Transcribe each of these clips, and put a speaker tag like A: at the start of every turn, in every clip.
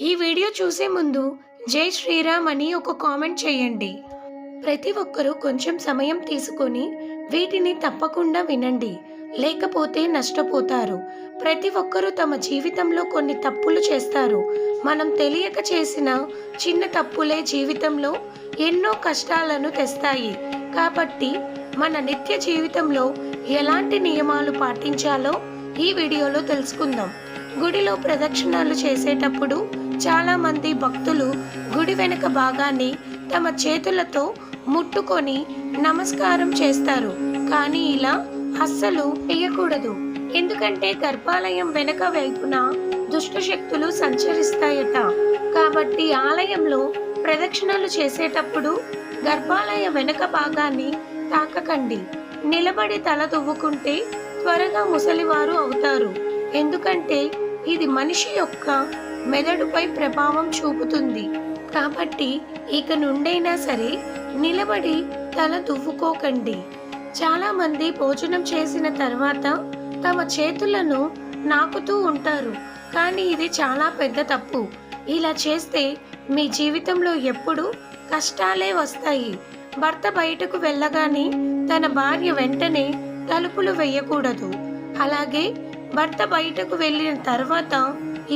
A: ఈ వీడియో చూసే ముందు జై శ్రీరామ్ అని ఒక కామెంట్ చేయండి. ప్రతి ఒక్కరూ కొంచెం సమయం తీసుకొని వీటిని తప్పకుండా వినండి. లేకపోతే నష్టపోతారు. ప్రతి ఒక్కరూ తమ జీవితంలో కొన్ని తప్పులు చేస్తారు. మనం తెలియక చేసిన చిన్న తప్పులే జీవితంలో ఎన్నో కష్టాలను తెస్తాయి. కాబట్టి మన నిత్య జీవితంలో ఎలాంటి నియమాలు పాటించాలో ఈ వీడియోలో తెలుసుకుందాం. గుడిలో ప్రదక్షిణాలు చేసేటప్పుడు చాలా మంది భక్తులు గుడి వెనుక భాగాన్ని తమ చేతులతో ముట్టుకొని నమస్కారం చేస్తారు. కానీ ఇలా అస్సలు చేయకూడదు ఎందుకంటే గర్భాలయం వెనక వైపున దుష్ట శక్తులు సంచరిస్తాయట. కాబట్టి ఆలయంలో ప్రదక్షిణలు చేసేటప్పుడు గర్భాలయ వెనక భాగాన్ని తాకకండి. నిలబడి తల దువ్వుకుంటే త్వరగా ముసలివారు అవుతారు. ఎందుకంటే ఇది మనిషి యొక్క మెదడుపై ప్రభావం చూపుతుంది. కాబట్టి ఇక నుండైనా సరే నిలబడి తల దువ్వుకోకండి. చాలా మంది భోజనం చేసిన తర్వాత తమ చేతులను నాకుతూ ఉంటారు. కానీ ఇది చాలా పెద్ద తప్పు. ఇలా చేస్తే మీ జీవితంలో ఎప్పుడు కష్టాలే వస్తాయి. భర్త బయటకు వెళ్ళగానే తన భార్య వెంటనే తలుపులు వేయకూడదు. అలాగే భర్త బయటకు వెళ్ళిన తర్వాత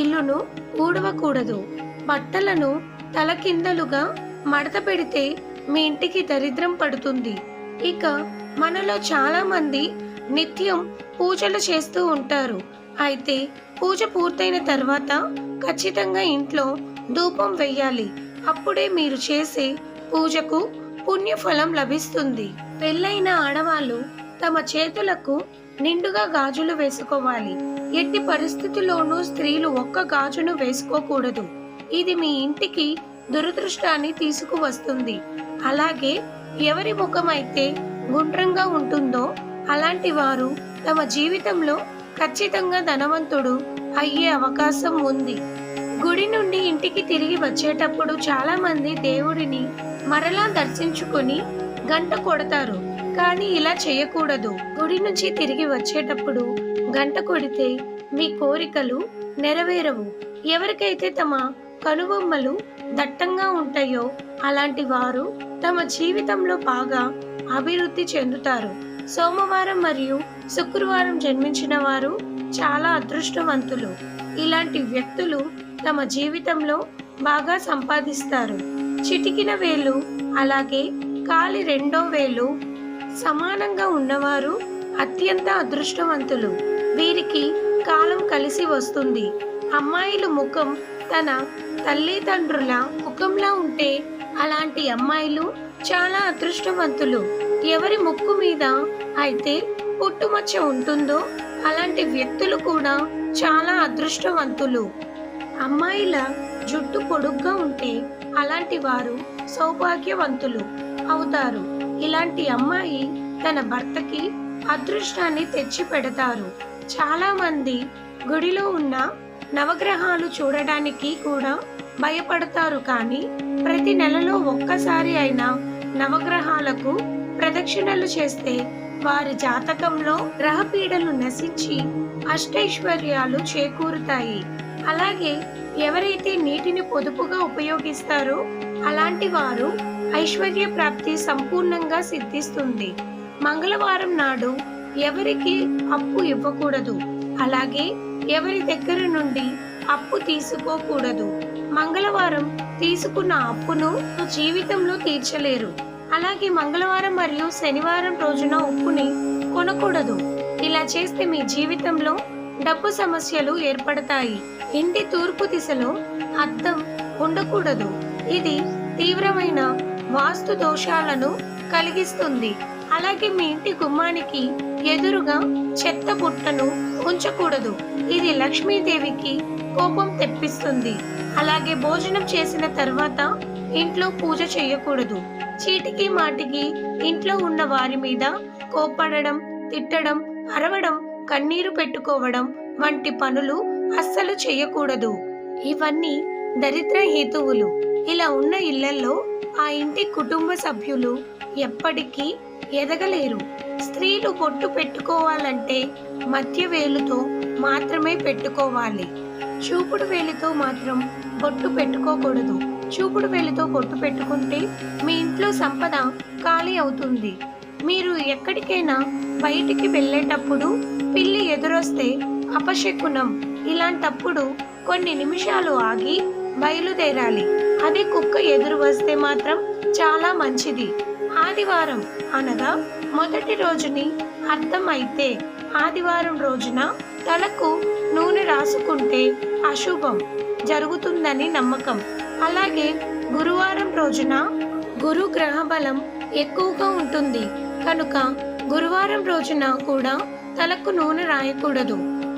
A: ఇల్లును ఊడవకూడదు. బట్టలను తలకిందలుగా మడత పెడితే మీ ఇంటికి దరిద్రం పడుతుంది. ఇక మనలో చాలా మంది నిత్యం పూజలు చేస్తూ ఉంటారు. అయితే పూజ పూర్తయిన తర్వాత ఖచ్చితంగా ఇంట్లో ధూపం వెయ్యాలి. అప్పుడే మీరు చేసే పూజకు పుణ్యఫలం లభిస్తుంది. పెళ్ళైన ఆడవాళ్ళు తమ చేతులకు నిండుగా గాజులు వేసుకోవాలి. ఎట్టి పరిస్థితుల్లోనూ స్త్రీలు ఒక్క గాజును వేసుకోకూడదు. ఇది మీ ఇంటికి దురదృష్టాన్ని తీసుకువస్తుంది. అలాగే ఎవరి ముఖం అయితే గుండ్రంగా ఉంటుందో అలాంటి వారు తమ జీవితంలో ఖచ్చితంగా ధనవంతుడు అయ్యే అవకాశం ఉంది. గుడి నుండి ఇంటికి తిరిగి వచ్చేటప్పుడు చాలా మంది దేవుడిని మరలా దర్శించుకొని గంట కొడతారు. కానీ ఇలా చేయకూడదు. గుడి నుంచి తిరిగి వచ్చేటప్పుడు గంట కొడితే మీ కోరికలు నెరవేరవు. ఎవరికైతే తమ కనుబొమ్మలు దట్టంగా ఉంటాయో అలాంటి వారు తమ జీవితంలో బాగా అభివృద్ధి చెందుతారు. సోమవారం మరియు శుక్రవారం జన్మించిన వారు చాలా అదృష్టవంతులు. ఇలాంటి వ్యక్తులు తమ జీవితంలో బాగా సంపాదిస్తారు. చిటికిన వేలు అలాగే కాలి రెండో వేలు సమానంగా ఉన్నవారు అత్యంత అదృష్టవంతులు. వీరికి కాలం కలిసి వస్తుంది. అమ్మాయిలు ముఖం తన తల్లిదండ్రుల ముఖంలా ఉంటే అలాంటి అమ్మాయిలు చాలా అదృష్టవంతులు. ఎవరి ముక్కు మీద అయితే పుట్టుమచ్చ ఉంటుందో అలాంటి వ్యక్తులు కూడా చాలా అదృష్టవంతులు. అమ్మాయిల జుట్టు పొడుగ్గా ఉంటే అలాంటి వారు సౌభాగ్యవంతులు అవుతారు. ఇలాంటి అమ్మాయి తన భర్తకి అదృష్టాన్ని తెచ్చి పెడతారు చాలామంది గుడిలో ఉన్న నవగ్రహాలు చూడడానికి కూడా భయపడతారు కానీ ప్రతి నెలలో ఒక్కసారి అయినా నవగ్రహాలకు ప్రదక్షిణలు చేస్తే వారి జాతకంలో గ్రహపీడలు నశించి అష్టైశ్వర్యాలు చేకూరుతాయి. అలాగే ఎవరైతే నీటిని పొదుపుగా ఉపయోగిస్తారో అలాంటి వారు ఐశ్వర్య ప్రాప్తి సంపూర్ణంగా సిద్ధిస్తుంది. మంగళవారం నాడు ఎవరికి అప్పు ఇవ్వకూడదు. అలాగే ఎవరి దగ్గర నుండి అప్పు తీసుకోకూడదు. మంగళవారం తీసుకున్న అప్పును జీవితంలో తీర్చలేరు. అలాగే మంగళవారం మరియు శనివారం రోజున ఉప్పుని కొనకూడదు. ఇలా చేస్తే మీ జీవితంలో డబ్బు సమస్యలు ఏర్పడతాయి. ఇంటి తూర్పు దిశలో అద్దం ఉండకూడదు. ఇది తీవ్రమైన వాస్తు దోషాలను కలిగిస్తుంది. అలాగే మీ ఇంటి గుమ్మానికి ఎదురుగా చెత్త బుట్టను ఉంచకూడదు. ఇది లక్ష్మీదేవికి కోపం తెప్పిస్తుంది. అలాగే భోజనం చేసిన తర్వాత ఇంట్లో పూజ చేయకూడదు. చీటికి మాటికి ఇంట్లో ఉన్న వారి మీద కోప్పడడం తిట్టడం అరవడం కన్నీరు పెట్టుకోవడం వంటి పనులు అస్సలు చేయకూడదు. ఇవన్నీ దరిద్ర హేతువులు. ఇలా ఉన్న ఇళ్ళలో ఆ ఇంటి కుటుంబ సభ్యులు ఎప్పటికీ ఎదగలేరు. స్త్రీలు బొట్టు పెట్టుకోవాలంటే మధ్య వేలుతో మాత్రమే పెట్టుకోవాలి. చూపుడు వేలితో మాత్రం బొట్టు పెట్టుకోకూడదు. చూపుడు వేలితో బొట్టు పెట్టుకుంటే మీ ఇంట్లో సంపద ఖాళీ అవుతుంది. మీరు ఎక్కడికైనా బయటికి వెళ్ళేటప్పుడు పిల్లి ఎదురొస్తే అపశకునం. ఇలాంటప్పుడు కొన్ని నిమిషాలు ఆగి బయలుదేరాలి. అదే కుక్క ఎదురు వస్తే మాత్రం చాలా మంచిది. ఆదివారం అనగా మొదటి రోజుని అర్థమైతే ఆదివారం రోజున తలకు నూనె రాసుకుంటే అశుభం జరుగుతుందని నమ్మకం. అలాగే గురువారం రోజున గురు గ్రహ బలం ఎక్కువగా ఉంటుంది. కనుక గురువారం రోజున కూడా తలకు నూనె రాయకూడదు.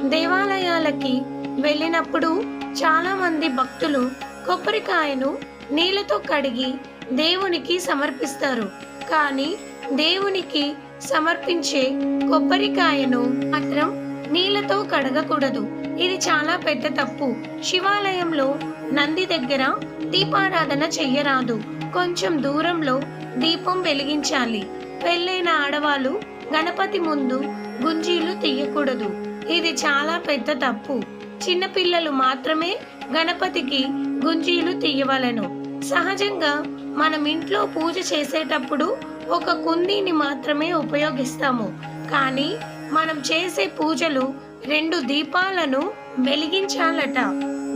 A: దేవాలయాలకి వెళ్ళినప్పుడు చాలా మంది భక్తులు కొబ్బరికాయను నీళ్ళతో కడిగి దేవునికి సమర్పిస్తారు. కానీ దేవునికి సమర్పించే కొబ్బరికాయను మాత్రం నీళ్ళతో కడగకూడదు. ఇది చాలా పెద్ద తప్పు. శివాలయంలో నంది దగ్గర దీపారాధన చెయ్యరాదు. కొంచెం దూరంలో దీపం వెలిగించాలి. పెళ్ళైన ఆడవాళ్ళు గణపతి ముందు గుంజీలు తీయకూడదు. ఇది చాలా పెద్ద తప్పు. చిన్నపిల్లలు మాత్రమే గణపతికి గుంజీలు తీయవలను. సహజంగా మనం ఇంట్లో పూజ చేసేటప్పుడు ఒక కుందీని మాత్రమే ఉపయోగిస్తాము. కానీ మనం చేసే పూజలు రెండు దీపాలను వెలిగించాలట.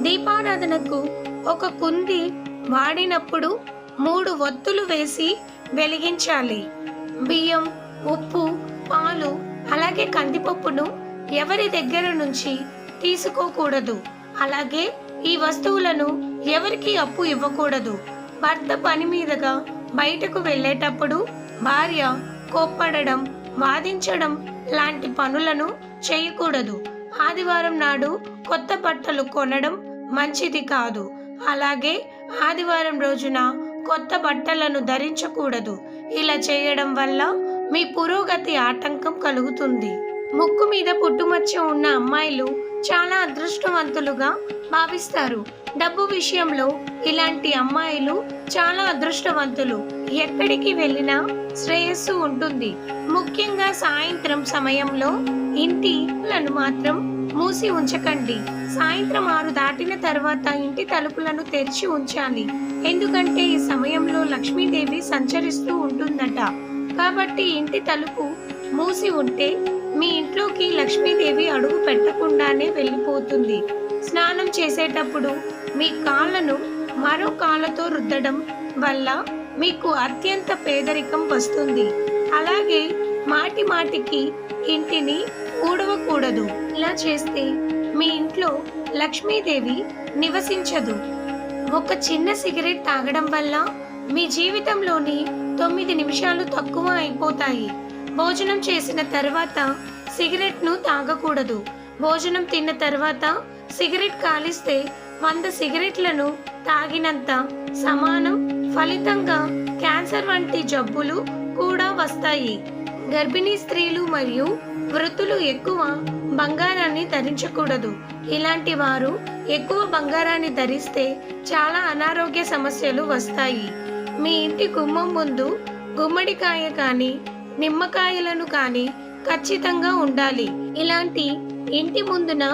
A: దీపారాధనకు ఒక కుంది వాడినప్పుడు మూడు ఒత్తులు వేసి వెలిగించాలి. బియ్యం ఉప్పు పాలు అలాగే కందిపప్పును ఎవరి దగ్గర నుంచి తీసుకోకూడదు. అలాగే ఈ వస్తువులను ఎవరికి అప్పు ఇవ్వకూడదు. భర్త పని మీదుగా బయటకు వెళ్ళేటప్పుడు భార్య కోప్పడడం వాదించడం లాంటి పనులను చేయకూడదు. ఆదివారం నాడు కొత్త బట్టలు కొనడం మంచిది కాదు. అలాగే ఆదివారం రోజున కొత్త బట్టలను ధరించకూడదు. ఇలా చేయడం వల్ల మీ పురోగతి ఆటంకం కలుగుతుంది. ముక్కు మీద పుట్టుమచ్చ ఉన్న అమ్మాయిలు చాలా అదృష్టవంతులుగా భావిస్తారు. డబ్బు విషయంలో ఇలాంటి అమ్మాయిలు చాలా అదృష్టవంతులు. ఎక్కడికి వెళ్ళినా శ్రేయస్సు ఉంటుంది. ముఖ్యంగా సాయంత్రం సమయంలో ఇంటిలను మాత్రం మూసి ఉంచకండి. సాయంత్రం ఆరు దాటిన తర్వాత ఇంటి తలుపులను తెరిచి ఉంచాలి. ఎందుకంటే ఈ సమయంలో లక్ష్మీదేవి సంచరిస్తూ ఉంటుందట. కాబట్టి ఇంటి తలుపు మూసి ఉంటే మీ ఇంట్లోకి లక్ష్మీదేవి అడుగు పెట్టకుండానే వెళ్ళిపోతుంది. స్నానం చేసేటప్పుడు మీ కాళ్ళను మరో కాళ్ళతో రుద్దడం వల్ల మీకు అత్యంత పేదరికం వస్తుంది. అలాగే మాటి మాటికి ఇంటిని ఊడవకూడదు. ఇలా చేస్తే మీ ఇంట్లో లక్ష్మీదేవి నివసించదు. ఒక చిన్న సిగరెట్ తాగడం వల్ల మీ జీవితంలోని తొమ్మిది నిమిషాలు తక్కువ అయిపోతాయి. భోజనం చేసిన తర్వాత సిగరెట్ను తాగకూడదు. భోజనం తిన్న తర్వాత సిగరెట్ కాలిస్తే వంద సిగరెట్లను తాగినంత సమానం ఫలితంగా క్యాన్సర్ వంటి జబ్బులు కూడా వస్తాయి. గర్భిణీ స్త్రీలు మరియు వృద్ధులు ఎక్కువ బంగారాన్ని ధరించకూడదు. ఇలాంటి వారు ఎక్కువ బంగారాన్ని ధరిస్తే చాలా అనారోగ్య సమస్యలు వస్తాయి. మీ ఇంటి గుమ్మం ముందు గుమ్మడికాయ కానీ నిమ్మకాయలను కానీ ఖచ్చితంగా ఉండాలి. ఇలాంటి ఇంటి ముందున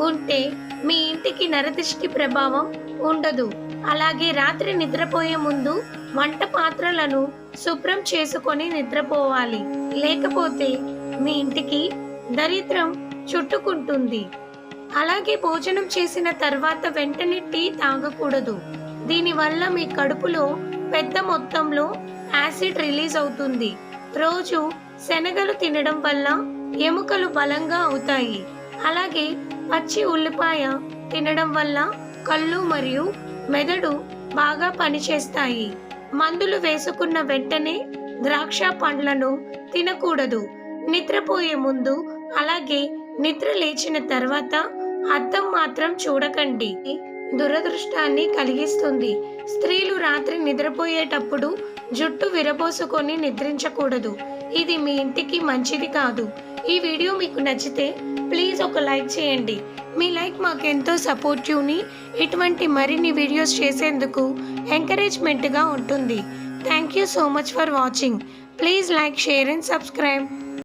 A: ఉంటే మీ ఇంటికి నరదిష్టి ప్రభావం ఉండదు. అలాగే రాత్రి నిద్రపోయే ముందు వంట పాత్రలను శుభ్రం చేసుకొని నిద్రపోవాలి. లేకపోతే మీ ఇంటికి దరిద్రం చుట్టుకుంటుంది. అలాగే భోజనం చేసిన తర్వాత వెంటనే టీ తాగకూడదు. దీనివల్ల మీ కడుపులో పెద్ద మొత్తంలో యాసిడ్ రిలీజ్ అవుతుంది. రోజు శనగలు తినడం వల్ల ఎముకలు బలంగా అవుతాయి. అలాగే పచ్చి ఉల్లిపాయ తినడం వల్ల కళ్ళు మరియు మెదడు బాగా పనిచేస్తాయి. మందులు వేసుకున్న వెంటనే ద్రాక్ష పండ్లను తినకూడదు. నిద్రపోయే ముందు అలాగే నిద్ర లేచిన తర్వాత అద్దం మాత్రం చూడకండి. దురదృష్టాన్ని కలిగిస్తుంది. స్త్రీలు రాత్రి నిద్రపోయేటప్పుడు జుట్టు విరబోసుకొని నిద్రించకూడదు. ఇది మీ ఇంటికి మంచిది కాదు. ఈ వీడియో మీకు నచ్చితే ప్లీజ్ ఒక లైక్ చేయండి. మీ లైక్ మాకు ఎంతో సపోర్టివ్ని ఇటువంటి మరిన్ని వీడియోస్ చేసేందుకు ఎంకరేజ్మెంట్గా ఉంటుంది. Thank you so much for watching. Please like share and subscribe.